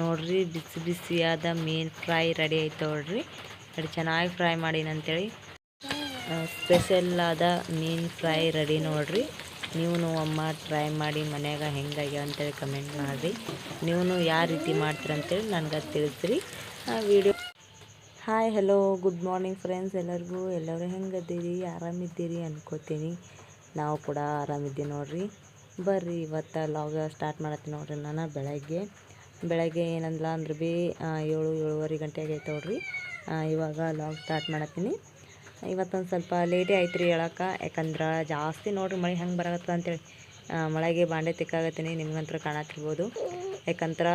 ನೋಡ್ರಿ, ಬಿಸಿ ಬಿಸಿಯಾದ ಮೀನು ಫ್ರೈ ರೆಡಿ ಆಯ್ತು ನೋಡ್ರಿ. ಅದು ಚೆನ್ನಾಗಿ ಫ್ರೈ ಮಾಡೀನಿ ಅಂತೇಳಿ ಆದ ಮೀನು ಫ್ರೈ ರೆಡಿ ನೋಡ್ರಿ. ನೀವು ಅಮ್ಮ ಟ್ರೈ ಮಾಡಿ ಮನ್ಯಾಗ ಹೆಂಗಾಗ್ಯಾವ ಅಂತೇಳಿ ಕಮೆಂಟ್ ಮಾಡಿರಿ. ನೀವು ಯಾವ ರೀತಿ ಮಾಡ್ತೀರ ಅಂತೇಳಿ ನನಗೆ ತಿಳಿಸ್ರಿ. ಆ video hi hello good morning friends ಎಲ್ಲರಿಗೂ ಎಲ್ಲರೂ ಹೆಂಗದ್ದೀರಿ ಆರಾಮಿದ್ದೀರಿ ಅನ್ಕೋತೀನಿ. ನಾವು ಕೂಡ ಆರಾಮಿದ್ದೀವಿ ನೋಡ್ರಿ. ಬರ್ರಿ, ಇವತ್ತು ಲಾಗ ಸ್ಟಾರ್ಟ್ ಮಾಡತ್ತೀನಿ ನೋಡ್ರಿ ನಾನು ಬೆಳಗ್ಗೆ. ಬೆಳಗ್ಗೆ ಏನಂದ್ಲ ಅಂದ್ರೆ ಭೀ ಏಳು, ಏಳುವರೆ ಗಂಟೆಗೆ ಆಗೈತೆ ನೋಡ್ರಿ. ಇವಾಗ ಲಾಗ್ ಸ್ಟಾರ್ಟ್ ಮಾಡತ್ತೀನಿ. ಇವತ್ತೊಂದು ಸ್ವಲ್ಪ ಲೇಟೇ ಆಯ್ತು ರೀ ಹೇಳಕ್ಕೆ, ಯಾಕಂದ್ರೆ ಜಾಸ್ತಿ ನೋಡ್ರಿ ಮಳೆ ಹೆಂಗೆ ಬರಕತ್ತ ಅಂತೇಳಿ. ಮಳೆಗೆ ಬಾಂಡೆ ತಿಕ್ಕಾಗತ್ತೀನಿ ನಿಮ್ಗಂತ್ರ ಕಾಣತ್ತಿರ್ಬೋದು. ಯಾಕಂದ್ರೆ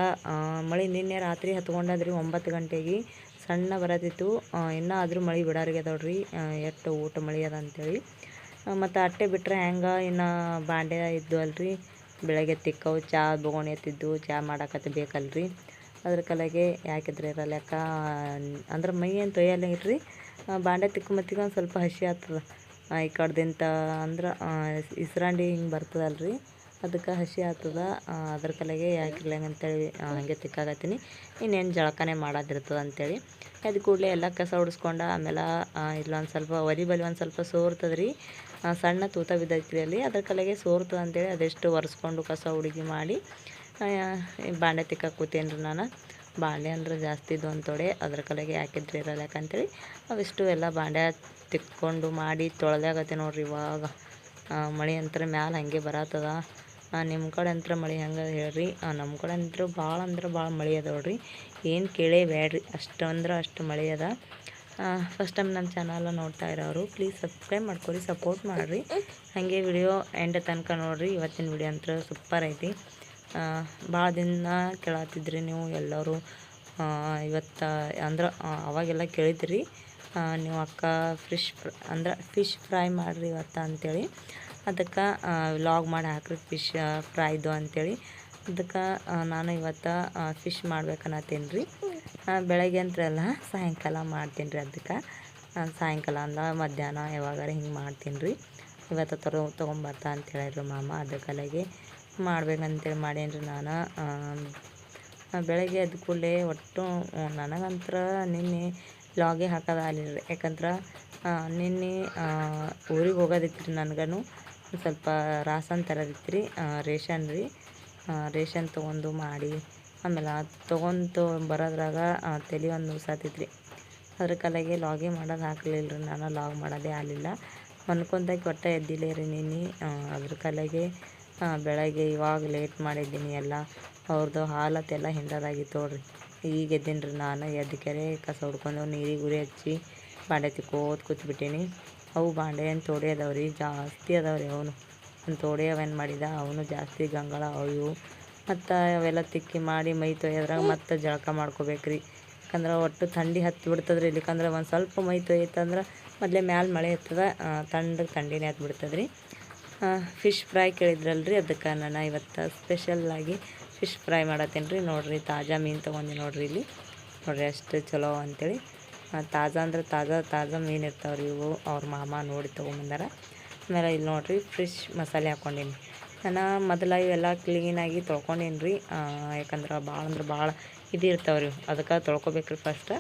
ಮಳೆ ನಿನ್ನೆ ರಾತ್ರಿ ಹತ್ಕೊಂಡದ್ರಿ ಒಂಬತ್ತು ಗಂಟೆಗೆ ಸಣ್ಣ ಬರತ್ತಿತ್ತು. ಇನ್ನೂ ಆದರೂ ಮಳೆ ಬಿಡಾರಿಗೆ ನೋಡ್ರಿ ಎಷ್ಟು ಊಟ ಮಳೆ ಅದ ಅಂತೇಳಿ. ಮತ್ತು ಅಟ್ಟೆ ಬಿಟ್ಟರೆ ಹೆಂಗೆ ಇನ್ನು ಬಾಂಡೆ ಇದ್ದು ಅಲ್ರಿ ಬೆಳಗ್ಗೆ ತಿಕ್ಕವು ಚಾ ಬೊಗೋಣಿ ಎತ್ತಿದ್ದು, ಚಾ ಮಾಡಾಕತ್ತೆ ಬೇಕಲ್ರಿ. ಅದ್ರ ಕಲೆಗೆ ಯಾಕಿದ್ರೆ ಇರಲ್ಯಾಕ ಅಂದ್ರೆ ಮೈ ಏನು ತೊಯ್ಯಲ್ಲ ಇರ್ರಿ. ಬಾಂಡೆ ತಿಕ್ಕೊಂಬತ್ತಿಗೆ ಒಂದು ಸ್ವಲ್ಪ ಹಸಿ ಆಗ್ತದ. ಈ ಕಡ್ದಿಂತ ಅಂದ್ರೆ ಇಸ್ರಾಂಡಿ ಹಿಂಗೆ ಬರ್ತದಲ್ರಿ. ಅದಕ್ಕೆ ಹಸಿ ಆಗ್ತದ. ಅದ್ರ ಕಲೆಗೆ ಯಾಕಿರ್ಲಂಗ ಅಂತೇಳಿ ಹಾಗೆ ತಿಕ್ಕಾಗತ್ತೀನಿ ಇನ್ನೇನು ಜಳಕನೆ ಮಾಡೋದಿರ್ತದೆ ಅಂತೇಳಿ. ಅದು ಕೂಡಲೇ ಎಲ್ಲ ಕಸ ಹೊಡಿಸ್ಕೊಂಡ ಆಮೇಲೆ ಇಲ್ಲ ಇಲ್ಲೊಂದು ಸ್ವಲ್ಪ ಒಲಿ ಬಲಿ ಒಂದು ಸ್ವಲ್ಪ ಸೋರ್ತದೆ ರೀ ಸಣ್ಣ ತೂತ ಬಿದ್ದೈತ್ರಿ ಅಲ್ಲಿ. ಅದ್ರ ಕಲೆಗೆ ಸೋರ್ತದೆ ಅಂತೇಳಿ ಅದೆಷ್ಟು ಒರೆಸ್ಕೊಂಡು ಕಸ ಹುಡುಗಿ ಮಾಡಿ ಬಾಂಡೆ ತಿಕ್ಕಕ್ಕೆ ಕೂತೇನೆ ರೀ ನಾನು. ಬಾಂಡೆ ಅಂದ್ರೆ ಜಾಸ್ತಿ ಇದು ಒಂದು ತೊಡೆ ಅದ್ರ ಕಲೆಗೆ ಯಾಕಿದ್ರೆ ಇರಲ್ಲ ಯಾಕಂತೇಳಿ ಅವಿಷ್ಟು ಎಲ್ಲ ಬಾಂಡೆ ತಿಕ್ಕೊಂಡು ಮಾಡಿ ತೊಳೆದಾಗತ್ತೆ ನೋಡ್ರಿ ಇವಾಗ. ಮಳೆ ಅಂತರ ಮ್ಯಾಲೆ ಹಾಗೆ ಬರತ್ತದ. ನಿಮ್ಮ ಕಡೆ ಅಂತ್ರ ಮಳೆ ಹೆಂಗೆ ಹೇಳ್ರಿ? ನಮ್ಮ ಕಡೆ ಅಂತೂ ಭಾಳ ಅಂದ್ರೆ ಭಾಳ ಮಳೆ ಅದ ನೋಡ್ರಿ. ಏನು ಕೇಳೇ ಬೇಡ್ರಿ ಅಷ್ಟು ಅಂದ್ರೆ ಅಷ್ಟು ಮಳೆ ಅದ. ಫಸ್ಟ್ ಟೈಮ್ ನಮ್ಮ ಚಾನಲ್ ನೋಡ್ತಾ ಇರೋರು ಪ್ಲೀಸ್ ಸಬ್ಸ್ಕ್ರೈಬ್ ಮಾಡ್ಕೊರಿ ಸಪೋರ್ಟ್ ಮಾಡಿರಿ. ಹಾಗೆ ವಿಡಿಯೋ ಎಂಡ್ ತನಕ ನೋಡಿರಿ, ಇವತ್ತಿನ ವಿಡಿಯೋ ಅಂತೂ ಸೂಪರ್ ಐತಿ. ಭಾಳ ದಿನ ಕೇಳತ್ತಿದ್ರಿ ನೀವು ಎಲ್ಲರೂ. ಇವತ್ತು ಅಂದ್ರೆ ಅವಾಗೆಲ್ಲ ಕೇಳಿದ್ರಿ. ನೀವು ಅಕ್ಕ ಫಿಶ್ ಅಂದ್ರೆ ಫಿಶ್ ಫ್ರೈ ಮಾಡಿರಿ ಇವತ್ತು ಅಂತೇಳಿ. ಅದಕ್ಕೆ ವ್ಲಾಗ್ ಮಾಡಿ ಹಾಕ್ರಿ ಫಿಶ್ ಫ್ರೈದು ಅಂತೇಳಿ. ಅದಕ್ಕೆ ನಾನು ಇವತ್ತು ಫಿಶ್ ಮಾಡ್ಬೇಕನ್ನತ್ತೀನಿ ರೀ ಬೆಳಗ್ಗೆ ಅಂತ್ರಲ್ಲ ಸಾಯಂಕಾಲ ಮಾಡ್ತೀನಿ ರೀ ಅದಕ್ಕೆ ಸಾಯಂಕಾಲ ಅಂದ ಮಧ್ಯಾಹ್ನ ಯಾವಾಗಾರ ಹಿಂಗೆ ಮಾಡ್ತೀನಿ ರೀ ಇವತ್ತು ತರೋ, ತೊಗೊಂಬರ್ತಾ ಅಂತ ಹೇಳಿದ್ರು ಮಾಮ ಅದಕ್ಕಲಾಗೆ ಮಾಡ್ಬೇಕಂತೇಳಿ ಮಾಡೇನಿ ರೀ ನಾನು ಬೆಳಗ್ಗೆ ಎದ್ದ ಕೂಡಲೇ ಒಟ್ಟು ನನಗಂತ್ರ ನಿನ್ನೆ ಲಾಗೆ ಹಾಕೋದಾಗಲಿಲ್ಲ ಯಾಕಂದ್ರೆ ನಿನ್ನೆ ಊರಿಗೆ ಹೋಗೋದಿತ್ತು ರೀ ನನಗನು. ಒಂದ್ ಸ್ವಲ್ಪ ರಾಸನ್ ತರೋದಿತ್ತು ರೀ ರೇಷನ್ ರೀ ರೇಷನ್ ತೊಗೊಂಡು ಮಾಡಿ, ಆಮೇಲೆ ತೊಗೊಂಡು ಬರೋದ್ರಾಗ ತಲೆ ಒಂದು ನುಸಾತೈತೆ ರೀ ಅದ್ರ ಕಲೆಗೆ ಲಾಗಿನ್ ಮಾಡೋದು ಹಾಕ್ಲಿಲ್ಲ ರೀ, ನಾನು ಲಾಗ್ ಮಾಡೋದೇ ಆಗಲಿಲ್ಲ. ಮನ್ಕೊಂಡಾಗ ಒಟ್ಟು ಎದ್ದಿಲ್ಲ ರೀ ನಿನ್ನೆ ಅದ್ರ ಕಲೆಗೆ ಬೆಳಗ್ಗೆ ಇವಾಗ ಲೇಟ್ ಮಾಡಿದ್ದೀನಿ ಎಲ್ಲ. ಅವ್ರದ್ದು ಹಾಲತ್ತೆಲ್ಲ ಹಿಂಡದಾಗಿತ್ತು ನೋಡ್ರಿ. ಈಗ ಎದ್ದೀನಿ ರೀ ನಾನು ಎದ್ದಕ್ಕೆ ಕಸ ಹೊಡ್ಕೊಂಡು ನೀರಿಗೆ ಉರಿ ಹಚ್ಚಿ, ಬಾಂಡೆ ತಿಕ್ಕೋದು ಕೂತ್ಬಿಟ್ಟೀನಿ. ಅವು ಬಾಂಡೆ ಏನು ತೋಡೆ ರೀ ಜಾಸ್ತಿ ಅದಾವ ರೀ ಅವನು ಒಂದು ತೋಡೆ ಅವೇನು ಮಾಡಿದ? ಅವನು ಜಾಸ್ತಿ ಗಂಗಳ ಅವು. ಇವು ಮತ್ತು ಅವೆಲ್ಲ ತಿಕ್ಕಿ ಮಾಡಿ ಮೈ ತೊಯ್ಯದ್ರಾಗ ಮತ್ತೆ ಜಳಕ ಮಾಡ್ಕೋಬೇಕ್ರಿ. ಯಾಕಂದ್ರೆ ಒಟ್ಟು ಥಂಡಿ ಹತ್ತಿ ರೀ ಇಲ್ಲಿಕಂದ್ರೆ ಒಂದು ಸ್ವಲ್ಪ ಮೈ ತೊಯ್ತಂದ್ರೆ ಮೊದಲೇ ಮ್ಯಾಲೆ ಮಳೆ ಇರ್ತದೆ ತಣ್ಣಗೆ ಥಂಡಿನೇ ಹತ್ತಿ ರೀ ಫಿಶ್ ಫ್ರೈ ಕೇಳಿದ್ರಲ್ರಿ ಅದಕ್ಕೆ ನಾನು ಇವತ್ತು ಸ್ಪೆಷಲ್ಲಾಗಿ ಫಿಶ್ ಫ್ರೈ ಮಾಡತ್ತೇನೆ ರೀ ನೋಡಿರಿ ತಾಜಾ ಮೀನು ತೊಗೊಂಡು ನೋಡಿರಿ ಇಲ್ಲಿ. ನೋಡಿರಿ ಅಷ್ಟು ಚಲೋ ಅಂತೇಳಿ. ಆ, ತಾಜಾ ಅಂದ್ರೆ ತಾಜಾ ತಾಜಾ ಮೀನು ಇರ್ತಾವ್ರಿ ಇವು. ಅವ್ರ ಮಾಮ ನೋಡಿ ತೊಗೊಂಬಂದಾರ. ಆಮೇಲೆ ಇಲ್ಲಿ ನೋಡಿರಿ ಫ್ರೆಶ್ ಮಸಾಲೆ ಹಾಕ್ಕೊಂಡೀನಿ ನಾನು ಮೊದಲ ಇವೆಲ್ಲ ಕ್ಲೀನಾಗಿ ತೊಳ್ಕೊಂಡೀನಿ ರೀ ಯಾಕಂದ್ರೆ ಭಾಳ ಅಂದ್ರೆ ಭಾಳ ಇದು ಇರ್ತಾವ್ರಿ ಅದಕ್ಕೆ ತೊಳ್ಕೊಬೇಕ್ರಿ ಫಸ್ಟ್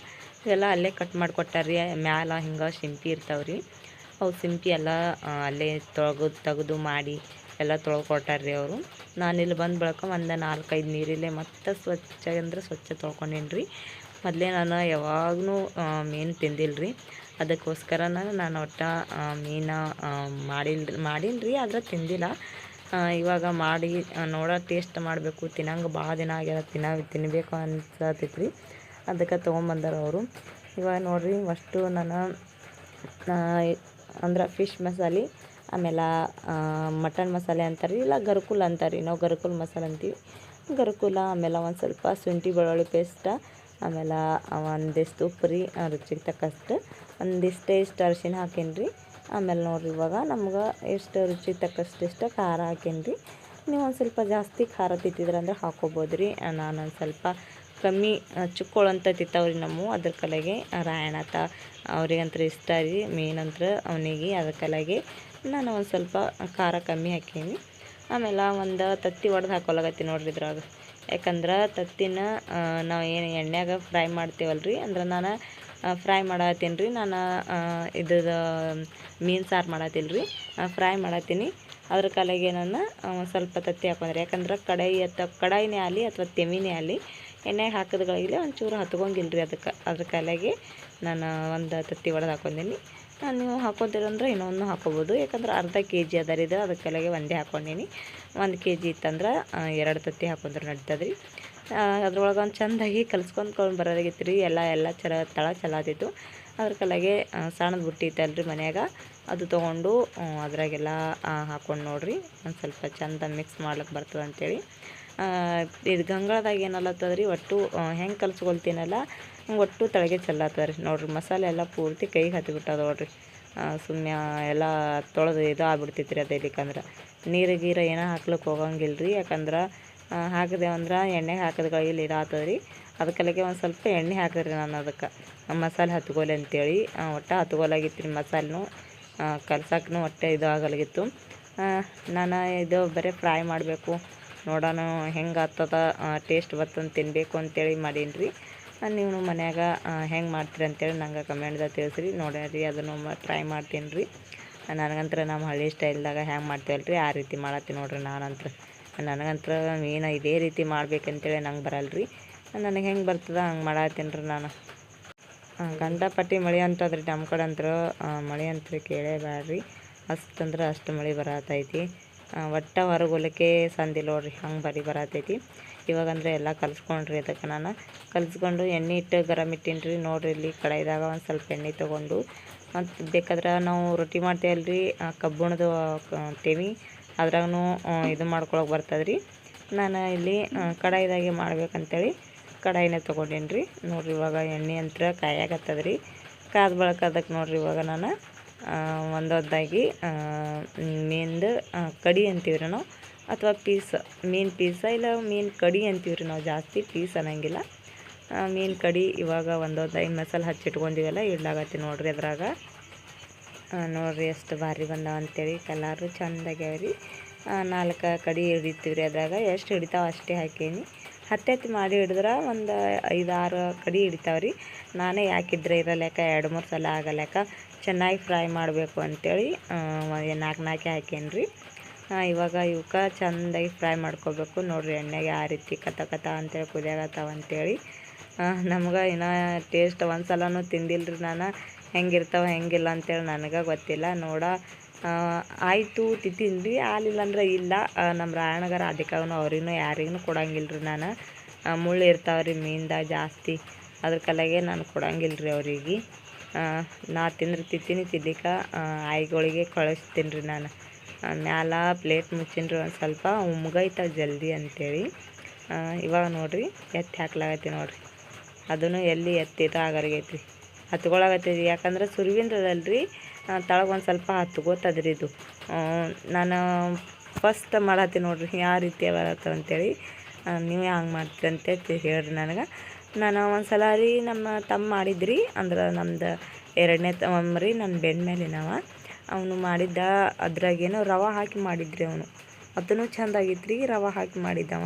ಇವೆಲ್ಲ ಅಲ್ಲೇ ಕಟ್ ಮಾಡಿಕೊಟ್ಟಾರ್ರಿ. ಮ್ಯಾಲ ಹಿಂಗೆ ಸಿಂಪಿ ಇರ್ತಾವ್ರಿ. ಅವು ಸಿಂಪಿ ಎಲ್ಲ ಅಲ್ಲೇ ತೊಳೆದು ತೆಗೆದು ಮಾಡಿ ಎಲ್ಲ ತೊಳ್ಕೊಟ್ಟಾರ್ರಿ ಅವರು. ನಾನು ಇಲ್ಲಿ ಬಂದು ಬೆಳಕ ಒಂದು ನಾಲ್ಕೈದು ನೀರಿಲ್ಲೇ ಮತ್ತೆ ಸ್ವಚ್ಛ ಅಂದ್ರೆ ಸ್ವಚ್ಛ ತೊಳ್ಕೊಂಡೀನಿ ರೀ ಮೊದಲೇ ನಾನು ಯಾವಾಗೂ ಮೀನು ತಿಂದಿಲ್ಲ ರೀ ಅದಕ್ಕೋಸ್ಕರ ನಾನು ಒಟ್ಟು ಮೀನು ಮಾಡಿಲ್ಲ ಮಾಡೀನಿ ರೀ ಆದ್ರೆ ತಿಂದಿಲ್ಲ. ಇವಾಗ ಮಾಡಿ ನೋಡೋ ಟೇಸ್ಟ್ ಮಾಡಬೇಕು. ತಿನ್ನಂಗೆ ಭಾಳ ದಿನ ಆಗ್ಯದ ತಿನ್ನ ತಿನ್ನಬೇಕು ಅನ್ಸತ್ತೈತಿ ರೀ ಅದಕ್ಕೆ ತೊಗೊಂಬಂದಾರ ಅವರು. ಇವಾಗ ನೋಡಿರಿ ಅಷ್ಟು ನಾನು ಅಂದ್ರೆ ಫಿಶ್ ಮಸಾಲೆ, ಆಮೇಲೆ ಮಟನ್ ಮಸಾಲೆ ಅಂತಾರೆ ಇಲ್ಲ ಗರ್ಕುಲ್ ಅಂತಾರೆ ರೀ ನಾವು ಗರ್ಕುಲ್ ಮಸಾಲೆ ಅಂತೀವಿ. ಗರ್ಕುಲ, ಆಮೇಲೆ ಒಂದು ಸ್ವಲ್ಪ ಶುಂಠಿ ಬೆಳ್ಳುಳ್ಳಿ ಪೇಸ್ಟ ಆಮೇಲೆ ಒಂದಿಷ್ಟು ಉಪ್ಪು ರೀ ರುಚಿಗೆ ತಕ್ಕಷ್ಟು ಒಂದಿಷ್ಟೇ ಇಷ್ಟು ಅರಿಶಿನ ಹಾಕೀನಿ ರೀ ಆಮೇಲೆ ನೋಡಿರಿ ಇವಾಗ ನಮ್ಗೆ ಎಷ್ಟು ರುಚಿಗೆ ತಕ್ಕಷ್ಟು ಇಷ್ಟ ಖಾರ ಹಾಕೀನಿ ರೀ ನೀವು ಒಂದು ಸ್ವಲ್ಪ ಜಾಸ್ತಿ ಖಾರ ತಿಂತಿದ್ರೆ ಅಂದ್ರೆ ಹಾಕೋಬೋದು ರೀ ನಾನು ಒಂದು ಸ್ವಲ್ಪ ಕಮ್ಮಿ ಚುಕ್ಕೋಳಂತ ತಿಂತಾವ್ರಿ ನಮ್ಮ. ಅದ್ರ ಕಲೆಗೆ ರಾಯಣತ ಅವ್ರಿಗಂತ್ರ ಇಷ್ಟ ರೀ. ಮೀನಂತ್ರ ಅವನಿಗೆ, ಅದ್ರ ಕಲೆಗೆ ನಾನು ಒಂದು ಸ್ವಲ್ಪ ಖಾರ ಕಮ್ಮಿ ಹಾಕೀನಿ. ಆಮೇಲೆ ಒಂದು ತತ್ತಿ ಒಡೆದು ಹಾಕೊಲಾಗತ್ತಿ ನೋಡ್ರಿ ಇದ್ರಾಗ. ಯಾಕಂದ್ರೆ ತತ್ತಿನ ನಾವು ಏನು ಎಣ್ಣೆಗೆ ಫ್ರೈ ಮಾಡ್ತೀವಲ್ಲ ರೀ ಅಂದ್ರೆ ನಾನು ಫ್ರೈ ಮಾಡತ್ತೀನಿ ರೀ ನಾನು ಇದು ಮೀನು ಸಾರು ಮಾಡತ್ತಿಲ್ಲ ರೀ ಫ್ರೈ ಮಾಡತ್ತೀನಿ. ಅದ್ರ ಕಾಲಾಗೆ ನಾನು ಸ್ವಲ್ಪ ತತ್ತಿ ಹಾಕೊಂಡ್ರೆ. ಯಾಕಂದ್ರೆ ಕಡಾಯಿ ಅಥವಾ ಕಡಾಯಿನೇ ಆಗಲಿ ಅಥವಾ ತೆಮಿನೇ ಆಗಲಿ ಎಣ್ಣೆಗೆ ಹಾಕಿದ್ಗಳಿಗೆ ಒಂಚೂರು ಹತ್ಕೊಂಗಿಲ್ಲ ರೀ ಅದಕ್ಕೆ. ಅದ್ರ ಕಾಲಾಗೆ ನಾನು ಒಂದು ತತ್ತಿ ಒಡೆದು ಹಾಕೊಂಡೀನಿ. ನೀವು ಹಾಕೋತೀರಂದ್ರೆ ಇನ್ನೊಂದು ಹಾಕೋಬೋದು. ಯಾಕಂದ್ರೆ ಅರ್ಧ ಕೆ ಜಿ ಅದ ರೀ ಇದು. ಅದ್ರ ಕೆಳಗೆ ಒಂದೇ ಹಾಕೊಂಡೀನಿ. ಒಂದು ಕೆ ಜಿ ಇತ್ತಂದ್ರೆ ಎರಡು ತತ್ತಿ ಹಾಕೊಂಡ್ರೆ ರೀ ಅದ್ರೊಳಗೆ ಒಂದು ಚೆಂದಾಗಿ ಕಲ್ಸ್ಕೊಂಡ್ಕೊಂಡು ಬರೋದಾಗಿತ್ತು ರೀ. ಎಲ್ಲ ಎಲ್ಲ ಚಲ, ತಳ ಚಲಾತಿತ್ತು ಅದ್ರ ಕಲಾಗೆ ಸಣ್ಣದು ಬುಟ್ಟಿ ಇತ್ತಲ್ರಿ ಮನ್ಯಾಗ. ಅದು ತೊಗೊಂಡು ಅದ್ರಾಗೆಲ್ಲ ಹಾಕ್ಕೊಂಡು ನೋಡಿರಿ. ಒಂದು ಸ್ವಲ್ಪ ಚಂದ ಮಿಕ್ಸ್ ಮಾಡ್ಲಿಕ್ಕೆ ಬರ್ತದೆ ಅಂತೇಳಿ. ಇದು ಗಂಗಳದಾಗ ಏನಲ್ಲತ್ತದ್ರಿ, ಒಟ್ಟು ಹೆಂಗೆ ಕಲ್ಸ್ಕೊಳ್ತೀನಲ್ಲ ಒಟ್ಟು ತಳಗೆ ಚೆಲ್ಲಾತದ ರೀ. ನೋಡಿರಿ, ಮಸಾಲೆ ಎಲ್ಲ ಪೂರ್ತಿ ಕೈಗೆ ಹತ್ತಿಬಿಟ್ಟದ ನೋಡ್ರಿ. ಸುಮ್ಮನೆ ಎಲ್ಲ ತೊಳೆದು ಇದು ಆಗ್ಬಿಡ್ತೈತಿ ರೀ ಅದು ನೀರು ಗೀರು ಏನೋ ಹಾಕ್ಲಿಕ್ಕೆ ಹೋಗಂಗಿಲ್ಲ ರೀ ಯಾಕಂದ್ರೆ ಹಾಕಿದೆ ಅಂದ್ರೆ ಎಣ್ಣೆ ಹಾಕಿದ ಇಲ್ಲಿ ಇದಾಗ್ತದೆ ರೀ. ಅದಕ್ಕಲ್ಲಿಗೆ ಒಂದು ಸ್ವಲ್ಪ ಎಣ್ಣೆ ಹಾಕಿದ್ರಿ ನಾನು ಅದಕ್ಕೆ. ಮಸಾಲೆ ಹತ್ಗೋಲೆ ಅಂತೇಳಿ ಒಟ್ಟು ಹತ್ಗೋಲಾಗಿತ್ತು ರೀ ಮಸಾಲೆನೂ. ಕಲ್ಸಕ್ಕೂ ಒಟ್ಟೆ ಇದು ಆಗಲಾಗಿತ್ತು. ನಾನು ಇದು ಬರೀ ಫ್ರೈ ಮಾಡಬೇಕು. ನೋಡೋಣ ಹೆಂಗೆ ಆಗ್ತದ ಟೇಸ್ಟ್ ಬರ್ತಂದು ತಿನ್ನಬೇಕು ಅಂತೇಳಿ ಮಾಡೀನಿ ರೀ ನೀವು ಮನ್ಯಾಗ ಹೆಂಗೆ ಮಾಡ್ತೀರಿ ಅಂತೇಳಿ ನಂಗೆ ಕಮೆಂಟ್ದಾಗ ತಿಳಿಸ್ರಿ. ನೋಡ್ರಿ ಅದನ್ನು ಟ್ರೈ ಮಾಡ್ತೀನಿ ರೀ. ನನಗಂತ್ರ ನಮ್ಮ ಹಳ್ಳಿ ಸ್ಟೈಲ್ದಾಗ ಹೆಂಗೆ ಮಾಡ್ತೀವಲ್ಲ ರೀ, ಆ ರೀತಿ ಮಾಡತ್ತೀನಿ ನೋಡ್ರಿ ನಾನಂತ್ರ. ನನಗಂತ್ರ ಮೀನು ಇದೇ ರೀತಿ ಮಾಡ್ಬೇಕಂತೇಳಿ ನಂಗೆ ಬರಲ್ಲ ರೀ. ನನಗೆ ಹೆಂಗೆ ಬರ್ತದೆ, ಹಂಗೆ ಮಾಡತ್ತೀನಿ ರೀ ನಾನು. ಗಂಡಪಟ್ಟಿ ಮಳೆ ಅಂತದ್ರಿ, ನಮ್ಮ ಕಡೆ ಅಂತರ ಮಳೆ ಅಂತ ಕೇಳೇ ಬ್ಯಾಡ್ರಿ ಅಷ್ಟಂದ್ರೆ ಅಷ್ಟು ಮಳೆ ಬರತೈತಿ. ಒಟ್ಟು ಹೊರಗೆ ಸಂದಿಲ್ಲ ನೋಡ್ರಿ, ಹಂಗೆ ಬರೀ ಬರತೈತಿ. ಇವಾಗಂದ್ರೆ ಎಲ್ಲ ಕಲಿಸ್ಕೊಂಡ್ರಿ ಅದಕ್ಕೆ ನಾನು. ಕಲಿಸ್ಕೊಂಡು ಎಣ್ಣೆ ಇಟ್ಟು ಗರಮ್ ಇಟ್ಟೀನಿ ರೀ ನೋಡಿರಿ ಇಲ್ಲಿ ಕಡಾಯಿದಾಗ ಒಂದು ಸ್ವಲ್ಪ ಎಣ್ಣೆ ತೊಗೊಂಡು. ಮತ್ತು ಬೇಕಾದ್ರೆ ನಾವು ರೊಟ್ಟಿ ಮಾಡ್ತೇವಲ್ರಿ ಕಬ್ಬಣದ ತೇವಿ. ಅದ್ರಾಗೂ ಇದು ಮಾಡ್ಕೊಳಕ್ಕೆ ಬರ್ತದೆ ರೀ ನಾನು ಇಲ್ಲಿ ಕಡಾಯಿದಾಗೆ ಮಾಡ್ಬೇಕಂತೇಳಿ ಕಡಾಯಿನೇ ತೊಗೊಂಡೇನಿ ರೀ ನೋಡಿರಿ ಇವಾಗ ಎಣ್ಣೆ ಅಂತ ಕಾಯಾಗತ್ತದ ರೀ ಕಾದ ಬಳಕ ಅದಕ್ಕೆ ನೋಡಿರಿ ಇವಾಗ ನಾನು ಒಂದೊಂದಾಗಿ ಮೇಂದು ಕಡಿ ಅಂತೀವಿ ರೀ ನಾವು. ಅಥವಾ ಪೀಸ್, ಮೀನು ಪೀಸ ಇಲ್ಲ, ಮೀನು ಕಡಿ ಅಂತೀವಿ ರೀ ನಾವು ಜಾಸ್ತಿ, ಪೀಸ್ ಅನ್ನಂಗಿಲ್ಲ. ಮೀನು ಕಡಿ ಇವಾಗ ಒಂದೊಂದಾಗಿ ಮಸಾಲೆ ಹಚ್ಚಿಟ್ಕೊಂಡಿವಲ್ಲ ಇಡ್ಲಾಗತ್ತೆ ನೋಡಿರಿ ಅದ್ರಾಗ. ನೋಡಿರಿ ಎಷ್ಟು ಭಾರಿ ಬಂದಾವ ಅಂತೇಳಿ ಕಲರು ಚಂದಾಗ್ಯಾವ ರೀ ನಾಲ್ಕು ಕಡಿ ಹಿಡಿತೀವಿ ರೀ ಅದ್ರಾಗ, ಎಷ್ಟು ಹಿಡಿತಾವೆ ಅಷ್ಟೇ ಹಾಕೀನಿ. ಹತ್ತೆತ್ತಿ ಮಾಡಿ ಹಿಡಿದ್ರೆ ಒಂದು ಐದಾರು ಕಡಿ ಹಿಡಿತಾವೆ ರೀ ನಾನೇ ಯಾಕಿದ್ರೆ ಇರಲ್ಯಾಕ, ಎರಡು ಮೂರು ಸಲ ಆಗಲ್ಯಾಕ ಚೆನ್ನಾಗಿ ಫ್ರೈ ಮಾಡಬೇಕು ಅಂಥೇಳಿ ನಾಲ್ಕು ನಾಲ್ಕೇ ಹಾಕೇನಿ ರೀ ಇವಾಗ ಇವಕ್ಕೆ ಚೆಂದಾಗಿ ಫ್ರೈ ಮಾಡ್ಕೋಬೇಕು. ನೋಡಿರಿ ಎಣ್ಣೆಗೆ ಯಾವ ರೀತಿ ಕತ ಕತ ಅಂತೇಳಿ ಕುದಿಯಾಗತ್ತಾವ ಅಂತೇಳಿ. ನಮ್ಗೆ ಇನ್ನೂ ಟೇಸ್ಟ್ ಒಂದು ಸಲನೂ ತಿಂದಿಲ್ಲ ರೀ ನಾನು ಹೆಂಗಿರ್ತಾವೆ ಹೆಂಗಿಲ್ಲ ಅಂತೇಳಿ ನನಗೆ ಗೊತ್ತಿಲ್ಲ. ನೋಡ ಆಯಿತು, ತಿ ರೀ ಆಲಿಲ್ಲ ಅಂದ್ರೆ ಇಲ್ಲ. ನಮ್ಮ ರಾಯಣ್ಣಗಾರ ಅದಕ್ಕಾಗೂ ಅವ್ರಿಗೂ ಯಾರಿಗೂ ಕೊಡಂಗಿಲ್ಲ ರೀ ನಾನು ಮುಳ್ಳು ಇರ್ತಾವೆ ರೀ ಮೀನ್ದಾಗ ಜಾಸ್ತಿ. ಅದ್ರ ಕಲೆಗೆ ನಾನು ಕೊಡಂಗಿಲ್ಲ ರೀ ಅವ್ರಿಗೆ ನಾ ತಿಂದ್ರೆ ತಿಂತೀನಿ ತಿನ್ಲಿಕ್ಕೆ ಆಯಿಗಳಿಗೆ ಕಳಿಸ್ತೀನಿ ರೀ ನಾನು. ಮ್ಯಾಲ ಪ್ಲೇಟ್ ಮುಚ್ಚಿನ್ರಿ ಒಂದು ಸ್ವಲ್ಪ. ಉಮ್ಗೈತಾವೆ ಜಲ್ದಿ ಅಂತೇಳಿ. ಇವಾಗ ನೋಡಿರಿ, ಎತ್ತಿ ಹಾಕ್ಲಾಗತ್ತಿ ನೋಡಿರಿ. ಅದನ್ನು ಎಲ್ಲಿ ಎತ್ತಿದ ಆಗರಿಗೈತಿ ಹತ್ಕೊಳಕತ್ತೈತಿ ಯಾಕಂದ್ರೆ ಸುರುವಿಂದದಲ್ರಿ ತಳಗೆ ಒಂದು ಸ್ವಲ್ಪ ಹತ್ಕೋತದ್ರಿ ಇದು. ನಾನು ಫಸ್ಟ್ ಮಾಡತ್ತೀನಿ ನೋಡಿರಿ ಯಾವ ರೀತಿ ಬರತ್ತೆ ಅಂತೇಳಿ. ನೀವು ಹಂಗೆ ಮಾಡ್ತೀರಿ ಅಂತ ಹೇಳ್ರಿ ನನಗೆ. ನಾನು ಒಂದು ಸಲ ರೀ ನಮ್ಮ ತಮ್ಮ ಮಾಡಿದ್ರಿ, ಅಂದ್ರೆ ನಮ್ದು ಎರಡನೇ ತಮ್ಮ ರೀ ನನ್ನ ಬೆನ್ನ ಮೇಲೆ ನಾವು ಅವನು ಮಾಡಿದ್ದ ಅದ್ರಾಗೇನೋ ರವೆ ಹಾಕಿ ಮಾಡಿದ್ರಿ ಅವನು. ಅದನ್ನು ಚೆಂದಾಗಿತ್ತು ರೀ ರವೆ ಹಾಕಿ ಮಾಡಿದ್ದವ.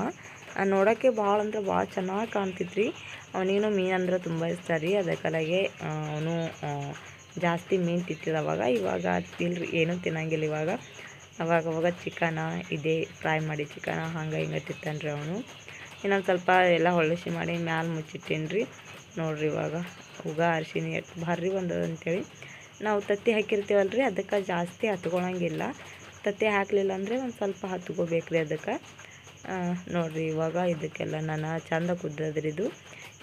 ನೋಡೋಕ್ಕೆ ಭಾಳ ಅಂದ್ರೆ ಭಾಳ ಚೆನ್ನಾಗಿ ಕಾಣ್ತಿತ್ತು ರೀ ಅವನಿಗೂ ಮೀನು ಅಂದ್ರೆ ತುಂಬ ಇಷ್ಟ ರೀ. ಅದಕ್ಕಲಾಗೆ ಅವನು ಜಾಸ್ತಿ ಮೀನು ತಿಂತಿದ್ದ ಅವಾಗ. ಇವಾಗ ಇಲ್ರಿ ಏನೂ ತಿನ್ನಂಗಿಲ್ಲ ಇವಾಗ. ಅವಾಗ ಅವಾಗ ಚಿಕನ, ಇದೇ ಫ್ರೈ ಮಾಡಿ ಚಿಕನ, ಹಂಗೆ ಹಿಂಗೆ ತಿಂತಾನೆ ರೀ ಅವನು. ಇನ್ನೊಂದು ಸ್ವಲ್ಪ ಎಲ್ಲ ಹೊಳಸಿ ಮಾಡಿ ಮ್ಯಾಲೆ ಮುಚ್ಚಿಟ್ಟೀನಿ ರೀ ನೋಡಿರಿ ಇವಾಗ, ಉಗ ಅರ್ಶಿನಿ ಎಷ್ಟು ಭಾರಿ ಬಂದದ ಅಂತೇಳಿ. ನಾವು ತತ್ತಿ ಹಾಕಿರ್ತೀವಲ್ಲ ರೀ ಅದಕ್ಕೆ ಜಾಸ್ತಿ ಹತ್ಕೊಳಂಗಿಲ್ಲ. ತತ್ತಿ ಹಾಕಲಿಲ್ಲ ಅಂದರೆ ಒಂದು ಸ್ವಲ್ಪ ಹತ್ಕೋಬೇಕು ರೀ ಅದಕ್ಕೆ ನೋಡಿರಿ ಇವಾಗ ಇದಕ್ಕೆಲ್ಲ ನಾನು ಚಂದ ಕುದ್ದದ್ರಿ ಇದು.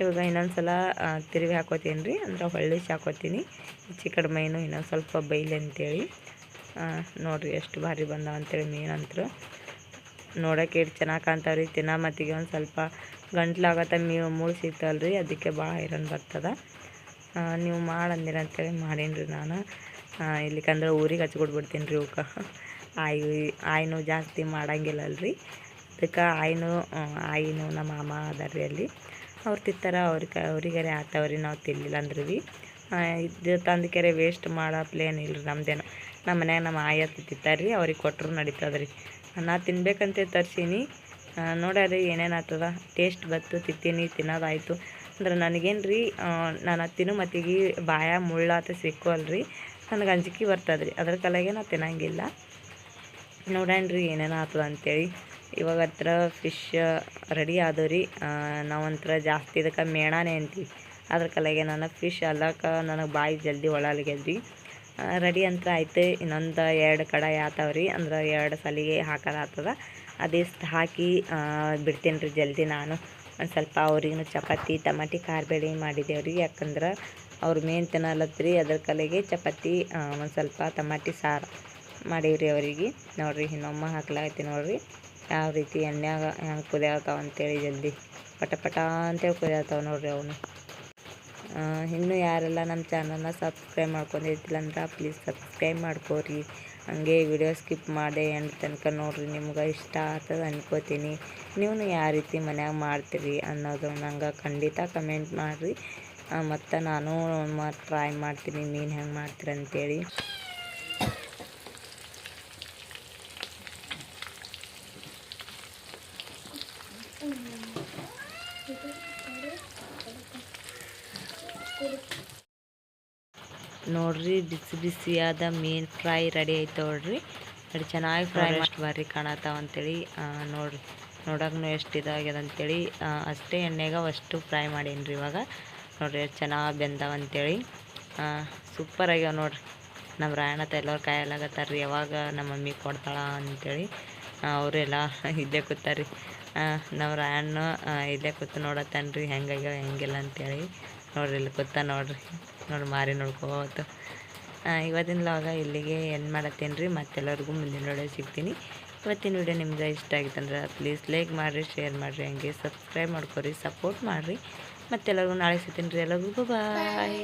ಇವಾಗ ಇನ್ನೊಂದು ಸಲ ತಿರುವಿ ಹಾಕೋತೀನಿ ರೀ ಅಂದ್ರೆ ಹೊಳ್ಳಿಸಿ ಹಾಕೋತೀನಿ ಚಿಕ್ಕ ಮೈನು ಇನ್ನೊಂದು ಸ್ವಲ್ಪ ಬೈಲಿ ಅಂತೇಳಿ. ನೋಡಿರಿ ಎಷ್ಟು ಭಾರಿ ಬಂದಾವ ಅಂತೇಳಿ ಮೀನಂತರು ನೋಡೋಕೆ ಎಷ್ಟು ಚೆನ್ನಾಗಿ ಕಾಣ್ತಾವ್ರಿ. ತಿನ್ನೋ ಮತ್ತಿಗೆ ಒಂದು ಸ್ವಲ್ಪ ಗಂಟ್ಲಾಗತ್ತ ಮೀ, ಮೂಳು ಸಿಗ್ತಾವಲ್ಲ ರೀ ಅದಕ್ಕೆ ಭಾಳ ಐರನ್ ಬರ್ತದೆ. ನೀವು ಮಾಡಂದಿರ ಅಂತೇಳಿ ಮಾಡೀನಿ ರೀ ನಾನು ಇಲ್ಲಿಕಂದ್ರೆ ಊರಿಗೆ ಹಚ್ಕೊಟ್ಬಿಡ್ತೀನಿ ರೀ ಅವಕ್ಕೆ ಆಯಿ, ಆಯಿನೂ ಜಾಸ್ತಿ ಮಾಡಂಗಿಲ್ಲಲ್ರಿ. ಅದಕ್ಕೆ ಆಯಿನೂ ಆಯಿನೂ ನಮ್ಮ ಮಾಮ ಅದಾರ ರೀ ಅಲ್ಲಿ. ಅವ್ರು ತಿಂತಾರ ಅವ್ರಿಗೆ ಅವ್ರಿಗಾರೆ ಆತವ್ರಿ ನಾವು ತಿನ್ನಲಿಲ್ಲ ಅಂದ್ರೆ ಭೀ ಇದು ತಂದು ಕೆರೆ ವೇಸ್ಟ್ ಮಾಡೋ ಪ್ಲೇನ್ ಇಲ್ರಿ ನಮ್ದೇನು. ನಮ್ಮ ಮನ್ಯಾಗ ನಮ್ಮ ಆಯ ತಿಂತಾರೆ ರೀ ಅವ್ರಿಗೆ ಕೊಟ್ಟರು ನಡೀತದೆ ರೀ ನಾ ತಿನ್ಬೇಕಂತ ತರ್ಸೀನಿ. ನೋಡ್ರಿ ಏನೇನು ಆಗ್ತದ ಟೇಸ್ಟ್ ಬತ್ತು ತಿಂತೀನಿ ತಿನ್ನೋದಾಯ್ತು. ಅಂದ್ರೆ ನನಗೇನು ರೀ ನಾನು ತಿನ್ನೋ ಮತ್ತಿಗೆ ಬಾಯ ಮುಳ್ಳಾತ ಸಿಕ್ಕಲ್ರಿ ನನಗೆ ಅಂಜಿಕೆ ಬರ್ತದೆ ರೀ ಅದ್ರ ಕಲೆಗೆ ನಾ ತಿನ್ನಂಗಿಲ್ಲ. ನೋಡೋಣ್ರಿ ಏನೇನು ಆಗ್ತದ ಅಂತೇಳಿ. ಇವಾಗ ಹತ್ರ ಫಿಶ್ ರೆಡಿ ಆದವ್ರಿ. ನಾವಂತ್ರ ಜಾಸ್ತಿ ಇದಕ್ಕೆ ಮೇಣಾನೇ ಅಂತೀವಿ. ಅದ್ರ ಕಲೆಗೆ ನಾನು ಫಿಶ್ ಅಲ್ಲಕ್ಕೆ ನನಗೆ ಬಾಯಿ ಜಲ್ದಿ ಒಳಲ್ಗ್ಯದ್ರಿ ರೆಡಿ ಅಂತ ಆಯ್ತು. ಇನ್ನೊಂದು ಎರಡು ಕಡೆ ಆತಾವ್ರಿ. ಅಂದ್ರೆ ಎರಡು ಸಲಿಗೆ ಹಾಕೋದಾಗ್ತದ ಅದಿಷ್ಟು ಹಾಕಿ ಬಿಡ್ತೀನಿ ರೀ ಜಲ್ದಿ ನಾನು. ಒಂದು ಸ್ವಲ್ಪ ಅವ್ರಿಗೂ ಚಪಾತಿ, ಟಮಾಟಿ, ಖಾರ ಬೇಳೆ ಅವ್ರಿಗೆ. ಯಾಕಂದ್ರೆ ಅವ್ರು ಮೇನ್ ತಿನ್ನಲತ್ರಿ ಅದ್ರ ಕಲೆಗೆ ಚಪಾತಿ ಒಂದು ಸ್ವಲ್ಪ ಟಮಾಟಿ, ಸಾರು ಮಾಡೀವ್ರಿ ಅವರಿಗೆ. ನೋಡಿರಿ ಇನ್ನೊಮ್ಮ ಹಾಕ್ಲಾಗೈತಿ ನೋಡಿರಿ. ಯಾವ ರೀತಿ ಎಣ್ಣೆಯಾಗ ಹೆಂಗೆ ಕುದಿಯಾಗ್ತಾವ ಅಂತೇಳಿ ಜಲ್ದಿ ಪಟ ಪಟ ಅಂತೇಳಿ ಕುದಿಯಾಗ್ತಾವೆ ನೋಡಿರಿ ಅವನು. ಇನ್ನೂ ಯಾರೆಲ್ಲ ನಮ್ಮ ಚಾನಲ್ನ ಸಬ್ಸ್ಕ್ರೈಬ್ ಮಾಡ್ಕೊಂಡಿರ್ತಿಲ್ಲ ಅಂದ್ರೆ ಪ್ಲೀಸ್ ಸಬ್ಸ್ಕ್ರೈಬ್ ಮಾಡ್ಕೋರಿ. ಹಂಗೆ ವಿಡಿಯೋ ಸ್ಕಿಪ್ ಮಾಡಿ ಎಂಡ್ ತನಕ ನೋಡಿರಿ, ನಿಮ್ಗೆ ಇಷ್ಟ ಆಗ್ತದೆ ಅನ್ಕೋತೀನಿ. ನೀವು ಯಾವ ರೀತಿ ಮನ್ಯಾಗ ಮಾಡ್ತೀರಿ ಅನ್ನೋದು ನಂಗೆ ಖಂಡಿತ ಕಮೆಂಟ್ ಮಾಡಿರಿ. ಮತ್ತು ನಾನು ಟ್ರೈ ಮಾಡ್ತೀನಿ ಮೀನು ಹೆಂಗೆ ಮಾಡ್ತೀರಿ ಅಂತೇಳಿ ನೋಡ್ರಿ ಬಿಸಿ ಬಿಸಿಯಾದ ಮೀನ್ ಫ್ರೈ ರೆಡಿ ಆಯ್ತು ನೋಡ್ರಿ. ಅದು ಚೆನ್ನಾಗಿ ಫ್ರೈ ಮಾಡಿ ಬರ್ರಿ ಕಾಣತ್ತಾವ ಅಂತೇಳಿ ನೋಡ್ರಿ. ನೋಡೋಕ್ಕೂ ಎಷ್ಟು ಇದಾಗ್ಯದ ಅಂತೇಳಿ ಅಷ್ಟೇ ಎಣ್ಣೆಗೆ ಅಷ್ಟು ಫ್ರೈ ಮಾಡೀನಿ ರೀ ಇವಾಗ. ನೋಡ್ರಿ ಎಷ್ಟು ಚೆನ್ನಾಗಿ ಬೆಂದವ ಅಂತೇಳಿ. ಸೂಪರ್ ಆಗ್ಯಾವ ನೋಡ್ರಿ. ನಮ್ಮ ರಾಯಣತ ಎಲ್ಲರೂ ಕಾಯಲಾಗತ್ತಾರ ರೀ ಯಾವಾಗ ನಮ್ಮ ಮಮ್ಮಿ ಕೊಡ್ತಾಳ ಅಂತೇಳಿ. ಅವರೆಲ್ಲ ಇಲ್ಲೇ ಕೂತಾರ್ರಿ. ನಮ್ಮ ರಾಯಣ್ಣ ಇಲ್ಲೇ ಕೂತು ನೋಡತ್ತಾನ ರೀ ಹೆಂಗಾಗ್ಯಾವ ಹೆಂಗಿಲ್ಲ ಅಂತೇಳಿ. ನೋಡ್ರಿ ಇಲ್ಲಿ ಕೂತ ನೋಡ್ರಿ. ನೋಡಿ ಮಾರಿ ನೋಡ್ಕೋತ. ಇವತ್ತಿನ ಲಾಗ ಇಲ್ಲಿಗೆ ಏನು ಮಾಡತ್ತೇನೆ ರೀ. ಮತ್ತೆಲ್ಲರಿಗೂ ಮುಂದಿನ ವಿಡಿಯೋ ಸಿಗ್ತೀನಿ. ಇವತ್ತಿನ ವಿಡಿಯೋ ನಿಮ್ಗೆ ಇಷ್ಟ ಆಗಿತ್ತಂದ್ರೆ ಪ್ಲೀಸ್ ಲೈಕ್ ಮಾಡಿರಿ ಶೇರ್ ಮಾಡಿರಿ, ಹಂಗೆ ಸಬ್ಸ್ಕ್ರೈಬ್ ಮಾಡ್ಕೊರಿ ಸಪೋರ್ಟ್ ಮಾಡಿರಿ. ಮತ್ತೆಲ್ಲರಿಗೂ ನಾಳೆ ಸಿಗ್ತೀನಿ ರೀ. ಎಲ್ಲರಿಗೂ ಬಾಯ್